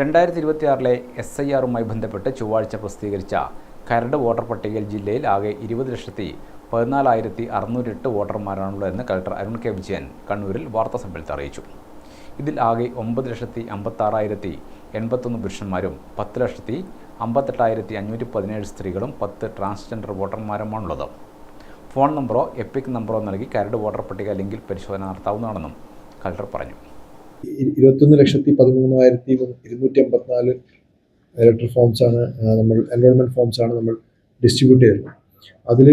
രണ്ടായിരത്തി ഇരുപത്തിയാറിലെ S I ആറുമായി ബന്ധപ്പെട്ട് ചൊവ്വാഴ്ച പ്രസിദ്ധീകരിച്ച കരട് വോട്ടർ പട്ടികയിൽ ജില്ലയിൽ ആകെ ഇരുപത് ലക്ഷത്തി പതിനാലായിരത്തി അറുന്നൂറ്റെട്ട് വോട്ടർമാരാണുള്ളതെന്ന് കലക്ടർ അരുൺ കെ വിജയൻ കണ്ണൂരിൽ വാർത്താസമ്മേളനത്തിൽ അറിയിച്ചു. ഇതിൽ ആകെ ഒമ്പത് ലക്ഷത്തി അമ്പത്താറായിരത്തി എൺപത്തൊന്ന് പുരുഷന്മാരും പത്ത് ലക്ഷത്തി അമ്പത്തെട്ടായിരത്തി അഞ്ഞൂറ്റി പതിനേഴ് സ്ത്രീകളും പത്ത് ട്രാൻസ്ജെൻഡർ വോട്ടർമാരുമാണുള്ളത്. ഫോൺ നമ്പറോ എപ്പിക് നമ്പറോ നൽകി കരട് വോട്ടർ പട്ടിക ലിങ്കിൽ പരിശോധന നടത്താവുന്നതാണെന്നും കലക്ടർ പറഞ്ഞു. ഇരുപത്തൊന്ന് ലക്ഷത്തി പതിമൂന്നായിരത്തി ഇരുന്നൂറ്റി അമ്പത്തിനാല് ഇലക്ട്രൽ ഫോംസ് ആണ് നമ്മൾ എൻറോൾമെന്റ് ഫോംസ് ആണ് നമ്മൾ ഡിസ്ട്രിബ്യൂട്ട് ചെയ്തത് അതിൽ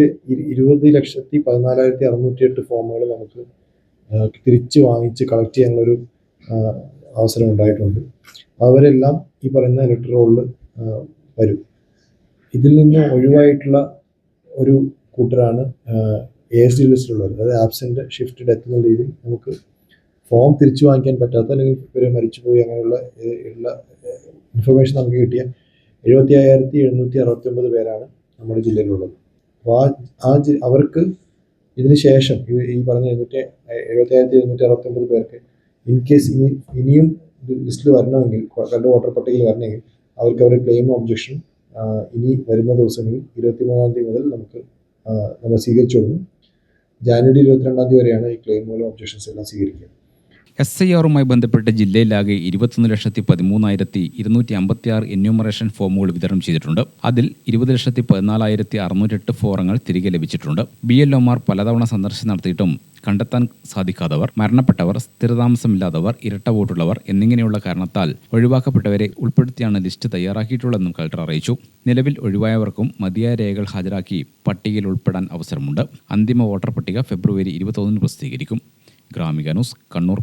ഇരുപത് ലക്ഷത്തി പതിനാലായിരത്തി അറുന്നൂറ്റി എട്ട് ഫോമുകൾ നമുക്ക് തിരിച്ച് വാങ്ങിച്ച് കളക്ട് ചെയ്യാനുള്ളൊരു അവസരം ഉണ്ടായിട്ടുണ്ട്. അവരെല്ലാം ഈ പറയുന്ന ഇലക്ട്രൽ റോളിൽ വരും. ഇതിൽ നിന്ന് ഒഴിവായിട്ടുള്ള ഒരു കൂട്ടരാണ് എ എസ് ഡി ലിസ്റ്റിലുള്ളത് അതായത് ആബ്സെന്റ് ഷിഫ്റ്റ് ഡെത്ത് എന്നുള്ള രീതിയിൽ നമുക്ക് ഫോം തിരിച്ചു വാങ്ങിക്കാൻ പറ്റാത്ത അല്ലെങ്കിൽ ഇവർ മരിച്ചുപോയി അങ്ങനെയുള്ള ഉള്ള ഇൻഫർമേഷൻ നമുക്ക് കിട്ടിയ എഴുപത്തി അയ്യായിരത്തി എഴുന്നൂറ്റി അറുപത്തി ഒമ്പത് പേരാണ് നമ്മുടെ ജില്ലയിലുള്ളത്. അപ്പോൾ ആ ആ ജി- അവർക്ക് ഇതിന് ശേഷം ഈ പറഞ്ഞ എഴുന്നൂറ്റി എഴുപത്തി ആയിരത്തി എഴുന്നൂറ്റി അറുപത്തി ഒമ്പത് പേർക്ക് ഇൻ കേസ് ഇനി ഇനിയും ലിസ്റ്റിൽ വരണമെങ്കിൽ രണ്ട് വോട്ടർ പട്ടികയിൽ വരണമെങ്കിൽ അവർക്ക് അവരുടെ ക്ലെയിം ഒബ്ജക്ഷൻ ഇനി വരുന്ന ദിവസങ്ങളിൽ ഇരുപത്തി മൂന്നാം തീയതി മുതൽ നമുക്ക് നമ്മൾ സ്വീകരിച്ചു കൊടുക്കും. ജാനുവരി ഇരുപത്തിരണ്ടാം തീയതി വരെയാണ് ഈ ക്ലെയിമുകളും ഒബ്ജക്ഷൻസ് എല്ലാം സ്വീകരിക്കുക. എസ് ഐ ആറുമായി ബന്ധപ്പെട്ട് ജില്ലയിലാകെ ഇരുപത്തൊന്ന് ലക്ഷത്തി പതിമൂന്നായിരത്തി ഇരുന്നൂറ്റി അമ്പത്തിയാറ് എന്യൂമറേഷൻ ഫോമുകൾ വിതരണം ചെയ്തിട്ടുണ്ട്. അതിൽ ഇരുപത് ലക്ഷത്തി പതിനാലായിരത്തി അറുന്നൂറ്റെട്ട് ഫോറങ്ങൾ തിരികെ ലഭിച്ചിട്ടുണ്ട്. ബി എൽ ഒമാർ പലതവണ സന്ദർശനം നടത്തിയിട്ടും കണ്ടെത്താൻ സാധിക്കാത്തവർ മരണപ്പെട്ടവർ സ്ഥിരതാമസമില്ലാത്തവർ ഇരട്ട വോട്ടുള്ളവർ എന്നിങ്ങനെയുള്ള കാരണത്താൽ ഒഴിവാക്കപ്പെട്ടവരെ ഉൾപ്പെടുത്തിയാണ് ലിസ്റ്റ് തയ്യാറാക്കിയിട്ടുള്ളതെന്നും കളക്ടർ അറിയിച്ചു. നിലവിൽ ഒഴിവായവർക്കും മതിയായ രേഖകൾ ഹാജരാക്കി പട്ടികയിൽ ഉൾപ്പെടാൻ അവസരമുണ്ട്. അന്തിമ വോട്ടർ പട്ടിക ഫെബ്രുവരി ഇരുപത്തൊന്നിന് പ്രസിദ്ധീകരിക്കും. ഗ്രാമിക കണ്ണൂർ.